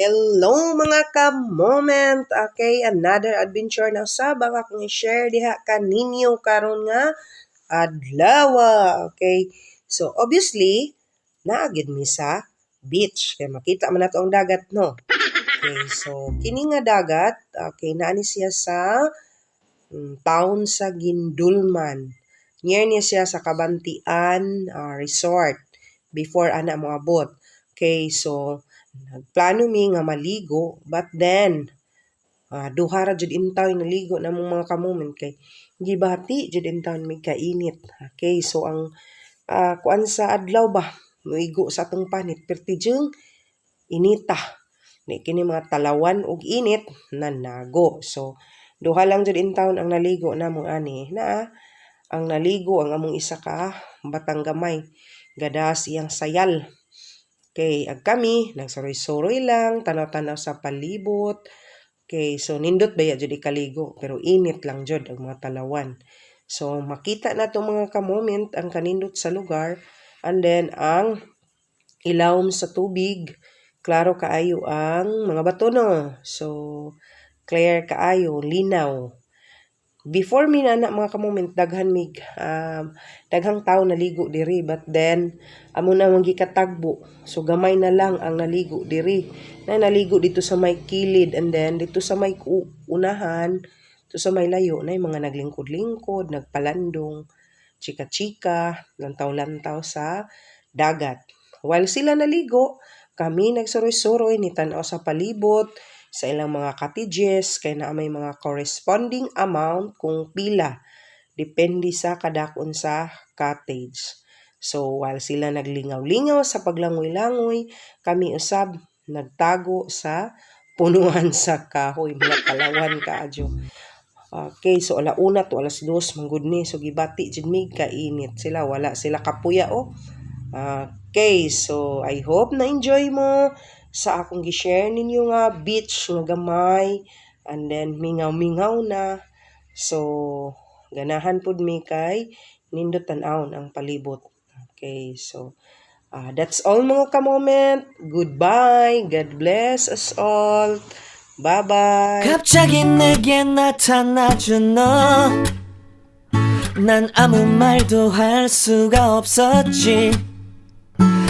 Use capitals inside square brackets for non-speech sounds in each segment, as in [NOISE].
Hello mga ka-moment! Okay, another adventure na usab ang akong i-share diha kaninyo karon nga adlaw. Okay, so obviously, naagid mi sa beach. Kaya makita man nato ang dagat, no? Okay, so kini nga dagat, okay, naani siya sa mm, town sa Gindulman. Near niya siya sa Kabantian ah, Resort before ana mo abot. Okay, so nagplano mi nga maligo but then ah, duha jud intaw yung naligo na mong mga kamomen kay gibati jud intaw mi kainit. Okay, so ang ah, kuan sa adlaw ba muigo sa atong panit perti jeng inita. Ni kini mga talawan ug init nanago. So duha lang jud intaw ang naligo namong ani na ang naligo ang among isa ka batang gamay gadas iyang sayal Okay, ag kami, nagsuroy-suroy lang, tanaw-tanaw sa palibot. Okay, so nindot ba jud kaligo, pero init lang jud ang mga talawan. So makita na to mga ka-moment ang kanindot sa lugar and then ang ilawom sa tubig, klaro kaayo ang mga bato no. So clear kaayo, linaw. Before mi na mga ka-moment daghan mig um, daghang tao naligo diri but then amo na mang gikatagbo. So gamay na lang ang naligo diri. Na naligo dito sa may kilid and then dito sa may unahan dito sa may layo na yung mga naglingkod-lingkod nagpalandong chika-chika lantaw-lantaw sa dagat. While sila naligo kami nagsuroy-suroy ni tanaw sa palibot sa ilang mga cottages kay na may mga corresponding amount kung pila depende sa kadakon sa cottage. So while sila naglingaw-lingaw sa paglangoy-langoy, kami usab nagtago sa punuan [LAUGHS] sa kahoy mga kalawan kaadyo. Okay, so alauna to alas dos manggod ni so gibati jud mig kainit sila wala sila kapuya oh. Okay, so I hope na enjoy mo sa akong gi-share ninyo nga beach nga gamay and then mingaw-mingaw na. So ganahan pud mi kay nindot tan-awon ang palibot. Okay, so ah, that's all mga ka-moment. Goodbye. God bless us all. Bye-bye. 갑자기 내게 나타나준 너. 난 아무 말도 할 수가 없었지.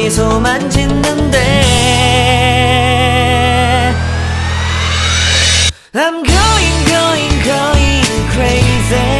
미소만 짓는데 I'm going going going crazy